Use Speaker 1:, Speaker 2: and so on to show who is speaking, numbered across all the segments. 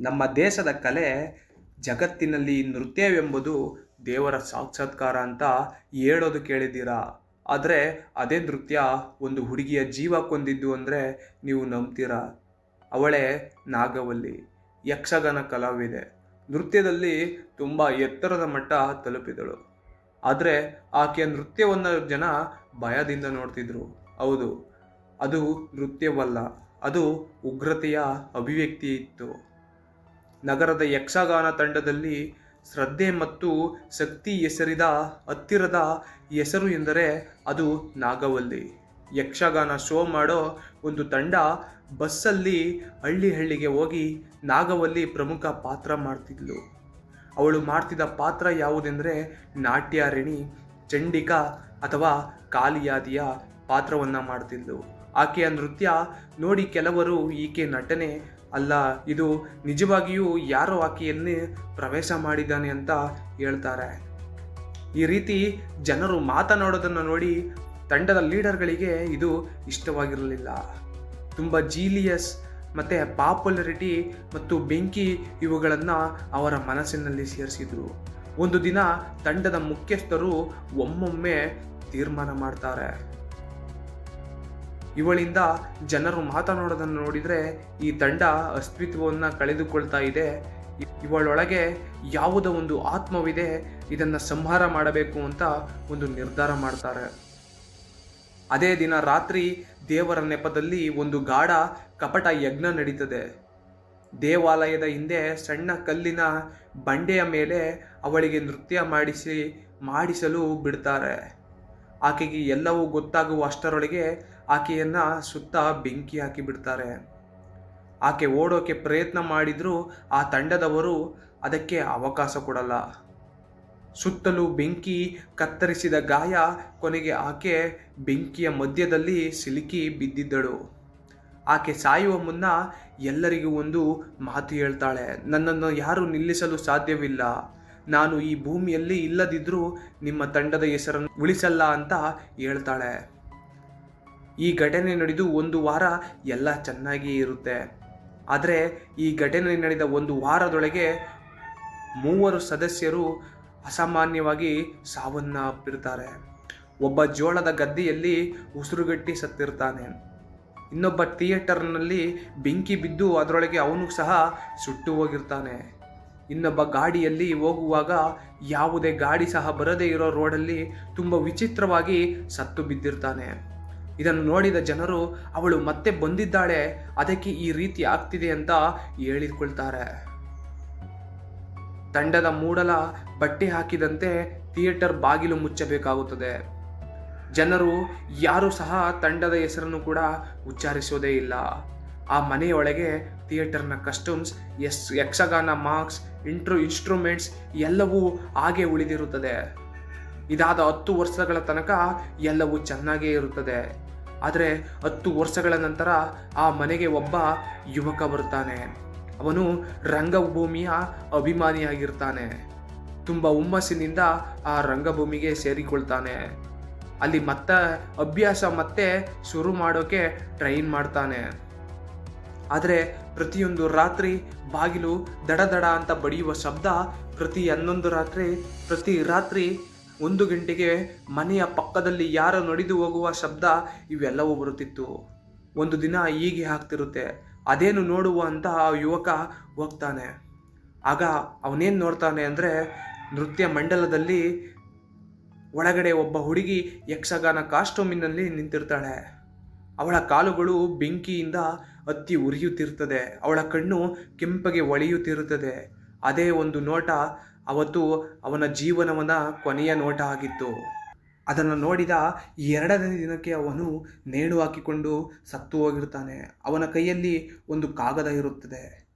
Speaker 1: ನಮ್ಮ ದೇಶದ ಕಲೆ ಜಗತ್ತಿನಲ್ಲಿ ನೃತ್ಯವೆಂಬುದು ದೇವರ ಸಾಕ್ಷಾತ್ಕಾರ ಅಂತ ಹೇಳೋದು ಕೇಳಿದ್ದೀರಾ? ಆದರೆ ಅದೇ ನೃತ್ಯ ಒಂದು ಹುಡುಗಿಯ ಜೀವ ಕೊಂದಿದ್ದು ಅಂದರೆ ನೀವು ನಂಬ್ತೀರಾ? ಅವಳೇ ನಾಗವಲ್ಲಿ, ಯಕ್ಷಗಾನ ಕಲಾವಿದೆ. ನೃತ್ಯದಲ್ಲಿ ತುಂಬ ಎತ್ತರದ ಮಟ್ಟ ತಲುಪಿದಳು. ಆದರೆ ಆಕೆಯ ನೃತ್ಯವನ್ನು ಜನ ಭಯದಿಂದ ನೋಡ್ತಿದ್ರು. ಹೌದು, ಅದು ನೃತ್ಯವಲ್ಲ, ಅದು ಉಗ್ರತೆಯ ಅಭಿವ್ಯಕ್ತಿ ಇತ್ತು. ನಗರದ ಯಕ್ಷಗಾನ ತಂಡದಲ್ಲಿ ಶ್ರದ್ಧೆ ಮತ್ತು ಶಕ್ತಿ ಹೆಸರಿದ ಹತ್ತಿರದ ಹೆಸರು ಎಂದರೆ ಅದು ನಾಗವಲ್ಲಿ. ಯಕ್ಷಗಾನ ಶೋ ಮಾಡೋ ಒಂದು ತಂಡ ಬಸ್ಸಲ್ಲಿ ಹಳ್ಳಿ ಹಳ್ಳಿಗೆ ಹೋಗಿ ನಾಗವಲ್ಲಿ ಪ್ರಮುಖ ಪಾತ್ರ ಮಾಡ್ತಿದ್ಲು. ಅವಳು ಮಾಡ್ತಿದ್ದ ಪಾತ್ರ ಯಾವುದೆಂದರೆ ನಾಟ್ಯಾರಿಣಿ, ಚಂಡಿಕಾ ಅಥವಾ ಕಾಲಿಯಾದಿಯ ಪಾತ್ರವನ್ನು ಮಾಡ್ತಿದ್ಲು. ಆಕೆಯ ನೃತ್ಯ ನೋಡಿ ಕೆಲವರು ಈಕೆ ನಟನೆ, ಅಲ್ಲ, ಇದು ನಿಜವಾಗಿಯೂ ಯಾರೋ ಆಕೆಯನ್ನೇ ಪ್ರವೇಶ ಮಾಡಿದ್ದಾನೆ ಅಂತ ಹೇಳ್ತಾರೆ. ಈ ರೀತಿ ಜನರು ಮಾತನಾಡೋದನ್ನು ನೋಡಿ ತಂಡದ ಲೀಡರ್ಗಳಿಗೆ ಇದು ಇಷ್ಟವಾಗಿರಲಿಲ್ಲ. ತುಂಬ ಜೀಲಿಯಸ್ ಮತ್ತು ಪಾಪ್ಯುಲರಿಟಿ ಮತ್ತು ಬೆಂಕಿ ಇವುಗಳನ್ನು ಅವರ ಮನಸ್ಸಿನಲ್ಲಿ ಸೇರಿಸಿದ್ರು. ಒಂದು ದಿನ ತಂಡದ ಮುಖ್ಯಸ್ಥರು ಒಮ್ಮೊಮ್ಮೆ ತೀರ್ಮಾನ ಮಾಡ್ತಾರೆ. ಇವಳಿಂದ ಜನರು ಮಾತನಾಡೋದನ್ನು ನೋಡಿದರೆ ಈ ತಂಡ ಅಸ್ತಿತ್ವವನ್ನು ಕಳೆದುಕೊಳ್ತಾ ಇದೆ. ಇವಳೊಳಗೆ ಯಾವುದೋ ಒಂದು ಆತ್ಮವಿದೆ, ಇದನ್ನು ಸಂಹಾರ ಮಾಡಬೇಕು ಅಂತ ಒಂದು ನಿರ್ಧಾರ ಮಾಡ್ತಾರೆ. ಅದೇ ದಿನ ರಾತ್ರಿ ದೇವರ ನೆಪದಲ್ಲಿ ಒಂದು ಗಾಢ ಕಪಟ ಯಜ್ಞ ನಡೀತದೆ. ದೇವಾಲಯದ ಹಿಂದೆ ಸಣ್ಣ ಕಲ್ಲಿನ ಬಂಡೆಯ ಮೇಲೆ ಅವಳಿಗೆ ನೃತ್ಯ ಮಾಡಿಸಿ, ಮಾಡಿಸಲು ಬಿಡ್ತಾರೆ. ಆಕೆಗೆ ಎಲ್ಲವೂ ಗೊತ್ತಾಗುವ ಅಷ್ಟರೊಳಗೆ ಆಕೆಯನ್ನ ಸುತ್ತ ಬೆಂಕಿ ಹಾಕಿ ಬಿಡ್ತಾರೆ. ಆಕೆ ಓಡೋಕೆ ಪ್ರಯತ್ನ ಮಾಡಿದರೂ ಆ ತಂಡದವರು ಅದಕ್ಕೆ ಅವಕಾಶ ಕೊಡಲ್ಲ. ಸುತ್ತಲೂ ಬೆಂಕಿ ಕತ್ತರಿಸಿದ ಗಾಯ ಕೊನೆಗೆ ಆಕೆ ಬೆಂಕಿಯ ಮಧ್ಯದಲ್ಲಿ ಸಿಲುಕಿ ಬಿದ್ದಿದ್ದಳು. ಆಕೆ ಸಾಯುವ ಮುನ್ನ ಎಲ್ಲರಿಗೂ ಒಂದು ಮಾತು ಹೇಳ್ತಾಳೆ, ನನ್ನನ್ನು ಯಾರು ನಿಲ್ಲಿಸಲು ಸಾಧ್ಯವಿಲ್ಲ. ನಾನು ಈ ಭೂಮಿಯಲ್ಲಿ ಇಲ್ಲದಿದ್ದರೂ ನಿಮ್ಮ ತಂಡದ ಹೆಸರನ್ನು ಉಳಿಸಲ್ಲ ಅಂತ ಹೇಳ್ತಾಳೆ. ಈ ಘಟನೆ ನಡೆದು ಒಂದು ವಾರ ಎಲ್ಲ ಚೆನ್ನಾಗಿ ಇರುತ್ತೆ. ಆದರೆ ಈ ಘಟನೆ ನಡೆದ ಒಂದು ವಾರದೊಳಗೆ ಮೂವರು ಸದಸ್ಯರು ಅಸಾಮಾನ್ಯವಾಗಿ ಸಾವನ್ನಪ್ಪಿರ್ತಾರೆ ಒಬ್ಬ ಜೋಳದ ಗದ್ದೆಯಲ್ಲಿ ಉಸಿರುಗಟ್ಟಿ ಸತ್ತಿರ್ತಾನೆ. ಇನ್ನೊಬ್ಬ ಥಿಯೇಟರ್ನಲ್ಲಿ ಬೆಂಕಿ ಬಿದ್ದು ಅದರೊಳಗೆ ಅವನು ಸಹ ಸುಟ್ಟು ಹೋಗಿರ್ತಾನೆ. ಇನ್ನೊಬ್ಬ ಗಾಡಿಯಲ್ಲಿ ಹೋಗುವಾಗ ಯಾವುದೇ ಗಾಡಿ ಸಹ ಬರದೇ ಇರೋ ರೋಡಲ್ಲಿ ತುಂಬ ವಿಚಿತ್ರವಾಗಿ ಸತ್ತು ಬಿದ್ದಿರ್ತಾನೆ. ಇದನ್ನು ನೋಡಿದ ಜನರು, ಅವಳು ಮತ್ತೆ ಬಂದಿದ್ದಾಳೆ, ಅದಕ್ಕೆ ಈ ರೀತಿ ಆಗ್ತಿದೆ ಅಂತ ಹೇಳಿಕೊಳ್ತಾರೆ. ತಂಡದ ಮೂಡಲ ಬಟ್ಟೆ ಹಾಕಿದಂತೆ ಥಿಯೇಟರ್ ಬಾಗಿಲು ಮುಚ್ಚಬೇಕಾಗುತ್ತದೆ. ಜನರು ಯಾರು ಸಹ ತಂಡದ ಹೆಸರನ್ನು ಕೂಡ ಉಚ್ಚಾರಿಸೋದೇ ಇಲ್ಲ. ಆ ಮನೆಯೊಳಗೆ ಥಿಯೇಟರ್ನ ಕಸ್ಟಮ್ಸ್, ಎಸ್, ಯಕ್ಷಗಾನ ಮಾರ್ಕ್ಸ್, ಇಂಟ್ರು, ಇನ್ಸ್ಟ್ರೂಮೆಂಟ್ಸ್ ಎಲ್ಲವೂ ಹಾಗೆ ಉಳಿದಿರುತ್ತದೆ. ಇದಾದ ಹತ್ತು ವರ್ಷಗಳ ತನಕ ಎಲ್ಲವೂ ಚೆನ್ನಾಗೇ ಇರುತ್ತದೆ. ಆದರೆ ಹತ್ತು ವರ್ಷಗಳ ನಂತರ ಆ ಮನೆಗೆ ಒಬ್ಬ ಯುವಕ ಬರ್ತಾನೆ. ಅವನು ರಂಗಭೂಮಿಯ ಅಭಿಮಾನಿಯಾಗಿರ್ತಾನೆ. ತುಂಬ ಹುಮ್ಮಸ್ಸಿನಿಂದ ಆ ರಂಗಭೂಮಿಗೆ ಸೇರಿಕೊಳ್ತಾನೆ. ಅಲ್ಲಿ ಮತ್ತೆ ಅಭ್ಯಾಸ ಮತ್ತೆ ಶುರು ಮಾಡೋಕೆ ಟ್ರೈನ್ ಮಾಡ್ತಾನೆ. ಆದರೆ ಪ್ರತಿಯೊಂದು ರಾತ್ರಿ ಬಾಗಿಲು ದಡ ದಡ ಅಂತ ಬಡಿಯುವ ಶಬ್ದ ಪ್ರತಿ ಹನ್ನೊಂದು ರಾತ್ರಿ, ಪ್ರತಿ ರಾತ್ರಿ ಒಂದು ಗಂಟೆಗೆ ಮನೆಯ ಪಕ್ಕದಲ್ಲಿ ಯಾರೋ ನಡೆದು ಹೋಗುವ ಶಬ್ದ ಇವೆಲ್ಲವೂ ಬರುತ್ತಿತ್ತು. ಒಂದು ದಿನ ಹೀಗೆ ಆಗ್ತಿರುತ್ತೆ. ಅದೇನು ನೋಡುವ ಅಂತ ಆ ಯುವಕ ಹೋಗ್ತಾನೆ. ಆಗ ಅವನೇನು ನೋಡ್ತಾನೆ ಅಂದರೆ ನೃತ್ಯ ಮಂಡಲದಲ್ಲಿ ಒಳಗಡೆ ಒಬ್ಬ ಹುಡುಗಿ ಯಕ್ಷಗಾನ ಕಾಸ್ಟ್ಯೂಮಿನಲ್ಲಿ ನಿಂತಿರ್ತಾಳೆ. ಅವಳ ಕಾಲುಗಳು ಬೆಂಕಿಯಿಂದ ಅತ್ತಿ ಉರಿಯುತ್ತಿರುತ್ತದೆ ಅವಳ ಕಣ್ಣು ಕೆಂಪಗೆ ಒಳೆಯುತ್ತಿರುತ್ತದೆ. ಅದೇ ಒಂದು ನೋಟ ಅವತ್ತು ಅವನ ಜೀವನವನ್ನು ಕೊನೆಯ ನೋಟ ಆಗಿತ್ತು. ಅದನ್ನು ನೋಡಿದ ಎರಡನೇ ದಿನಕ್ಕೆ ಅವನು ನೇಣು ಹಾಕಿಕೊಂಡು ಸತ್ತು ಹೋಗಿರ್ತಾನೆ. ಅವನ ಕೈಯಲ್ಲಿ ಒಂದು ಕಾಗದ ಇರುತ್ತದೆ.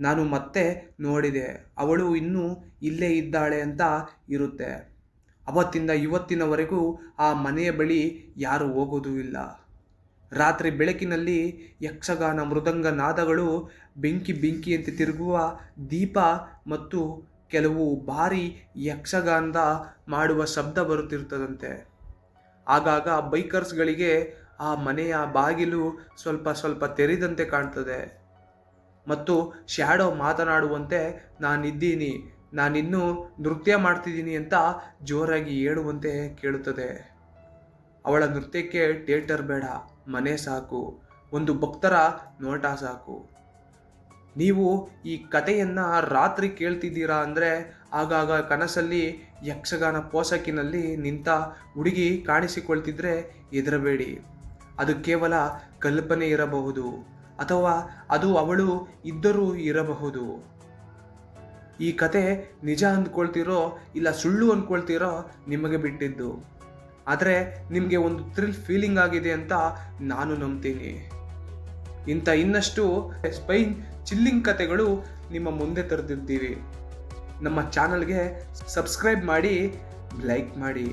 Speaker 1: ನಾನು ಮತ್ತೆ ನೋಡಿದೆ. ಅವಳು ಇನ್ನೂ ಇಲ್ಲೇ ಇದ್ದಾಳೆ ಅಂತ ಇರುತ್ತೆ. ಅವತ್ತಿಂದ ಇವತ್ತಿನವರೆಗೂ ಆ ಮನೆಯ ಬಳಿ ಯಾರು ಹೋಗೋದೂ ಇಲ್ಲ. ರಾತ್ರಿ ಬೆಳಕಿನಲ್ಲಿ ಯಕ್ಷಗಾನ ಮೃದಂಗ ನಾದಗಳು ಬೆಂಕಿ ಬೆಂಕಿಯಂತೆ ತಿರುಗುವ ದೀಪ ಮತ್ತು ಕೆಲವು ಬಾರಿ ಯಕ್ಷಗಾನದ ಮಾಡುವ ಶಬ್ದ ಬರುತ್ತಿರುತ್ತದಂತೆ. ಆಗಾಗ ಬೈಕರ್ಸ್ಗಳಿಗೆ ಆ ಮನೆಯ ಬಾಗಿಲು ಸ್ವಲ್ಪ ಸ್ವಲ್ಪ ತೆರೆದಂತೆ ಕಾಣ್ತದೆ. ಮತ್ತು ಶ್ಯಾಡೋ ಮಾತನಾಡುವಂತೆ, ನಾನಿದ್ದೀನಿ, ನಾನಿನ್ನೂ ನೃತ್ಯ ಮಾಡ್ತಿದ್ದೀನಿ ಅಂತ ಜೋರಾಗಿ ಹೇಳುವಂತೆ ಕೇಳುತ್ತದೆ. ಅವಳ ನೃತ್ಯಕ್ಕೆ ಥಿಯೇಟರ್ ಬೇಡ, ಮನೆ ಸಾಕು. ಒಂದು ಭಕ್ತರ ನೋಟ ಸಾಕು. ನೀವು ಈ ಕಥೆಯನ್ನ ರಾತ್ರಿ ಕೇಳ್ತಿದ್ದೀರಾ ಅಂದರೆ ಆಗಾಗ ಕನಸಲ್ಲಿ ಯಕ್ಷಗಾನ ಪೋಷಕಿನಲ್ಲಿ ನಿಂತ ಹುಡುಗಿ ಕಾಣಿಸಿಕೊಳ್ತಿದ್ರೆ ಹೆದರಬೇಡಿ. ಅದು ಕೇವಲ ಕಲ್ಪನೆ ಇರಬಹುದು ಅಥವಾ ಅದು ಅವಳು ಇದ್ದರೂ ಇರಬಹುದು. ಈ ಕತೆ ನಿಜ ಅಂದ್ಕೊಳ್ತಿರೋ ಇಲ್ಲ ಸುಳ್ಳು ಅಂದ್ಕೊಳ್ತಿರೋ ನಿಮಗೆ ಬಿಟ್ಟಿದ್ದು. ಆದರೆ ನಿಮಗೆ ಒಂದು ಥ್ರಿಲ್ ಫೀಲಿಂಗ್ ಆಗಿದೆ ಅಂತ ನಾನು ನಂಬ್ತೀನಿ. ಇಂಥ ಇನ್ನಷ್ಟು ಸ್ಪೈನ್ ಚಿಲ್ಲಿಂಗ್ ಕತೆಗಳು ನಿಮ್ಮ ಮುಂದೆ ತರೆದಿದ್ದೀವಿ. ನಮ್ಮ ಚಾನಲ್ಗೆ ಸಬ್ಸ್ಕ್ರೈಬ್ ಮಾಡಿ, ಲೈಕ್ ಮಾಡಿ.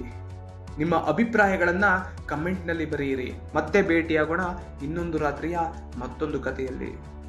Speaker 1: ನಿಮ್ಮ ಅಭಿಪ್ರಾಯಗಳನ್ನು ಕಮೆಂಟ್ನಲ್ಲಿ ಬರೆಯಿರಿ. ಮತ್ತೆ ಭೇಟಿಯಾಗೋಣ ಇನ್ನೊಂದು ರಾತ್ರಿಯ ಮತ್ತೊಂದು ಕಥೆಯಲ್ಲಿ.